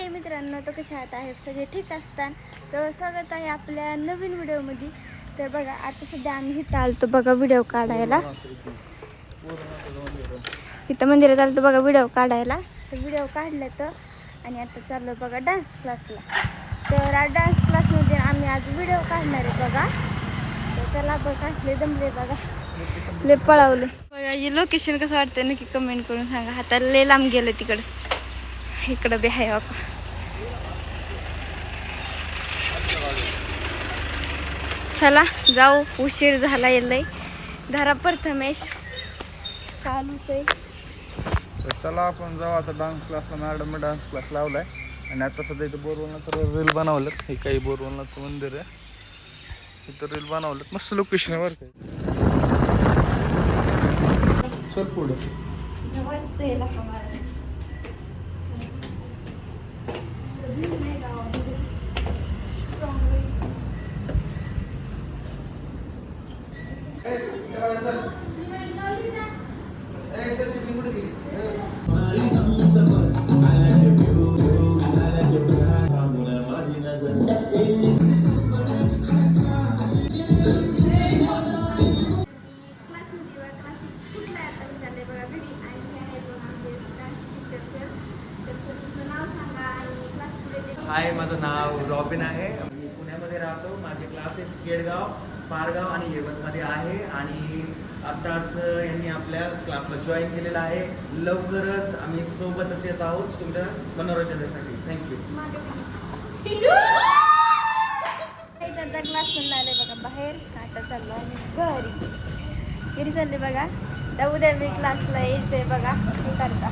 हाय मित्रांनो तर कशा आहात? आहे सगळे ठीक असतात तर स्वागत आहे आपल्या नवीन व्हिडिओमध्ये. तर बघा आता सध्या आम्ही इथं आलतो बघा व्हिडिओ काढायला. इथं मंदिरात आलतो बघा व्हिडिओ काढायला. तर व्हिडिओ काढला तर आणि आता चाललो बघा डान्स क्लासला तर डान्स क्लासमध्ये आम्ही आज व्हिडिओ काढणार आहे बघा. तर चला बघा असले दमले बघा. ले पळावले. बघा हे लोकेशन कसं वाटतं नक्की कमेंट करून सांगा. हाताला लय लांब गेलं तिकडं. इकडं बी आहे चला जाऊ. उशीर झाला येलय. धरा प्रथमेश. चालूच आहे. तर चला आपण जाऊ. आता डान्स क्लासला मॅडम डान्स क्लास लावलाय. आणि आता सध्या इथं बोरवलला तर रील बनवलं हे काही बोरवलनाचं मंदिर आहे. इथं रील बनवलं मस्त लोकेशन आहे बरं चल पुढे. क्लासमध्ये बघा क्लास सुटला आता मी चालले बघा घरी आणि हे आहे बघा आमचे डान्स टीचर सर तर सर तुमचं नाव सांगा आणि क्लास पुढे ते हाय माझं नाव रॉबिन आहे. मी पुण्यामध्ये राहतो. माझे क्लासेस केडगाव पारगाव आणि यवतमध्ये आहे. आणि आत्ताच यांनी आपल्या क्लासला जॉईन केलेलं आहे. लवकरच आम्ही सोबतच येत आहोत तुमच्या मनोरंजनासाठी. थँक्यू आता क्लास आले बघा बाहेर आता चाललो आम्ही घरी. घरी चालले बघा. तर उद्या मी क्लासला यायचंय बघा. हे करता.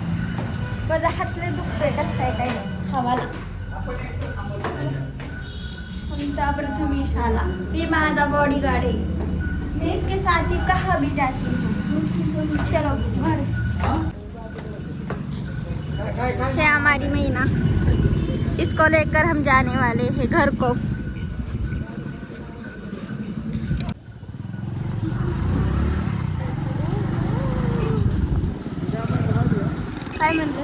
माझा हातले दुखतोय कसं काय काय हवाला आमचा प्रथमेश आला ये माझा बॉडी गार्ड है। मैं इसके साथ ही कहाँ भी जाती हूँ। चलो, घर। है हमारी महीना इसको लेकर हम जाने वाले हैं घर को। म्हणतो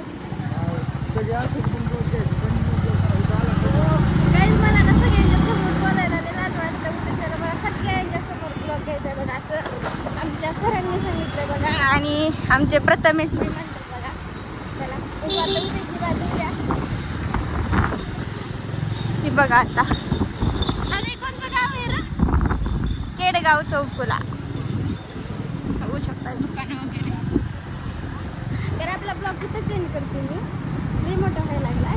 असं आमच्या सरांनी सांगितलं बघा. आणि आमचे प्रथमेश मी म्हणतात बघा. चला उद्याची बाजू द्या ही बघा आता. अरे कोणतं गाव आहे रे? केडगाव चौफुला. बघू शकता. दुकानं वगैरे. तर आपला ब्लॉग इथंच एंड करते मी. लई मोठा व्हायला लागला.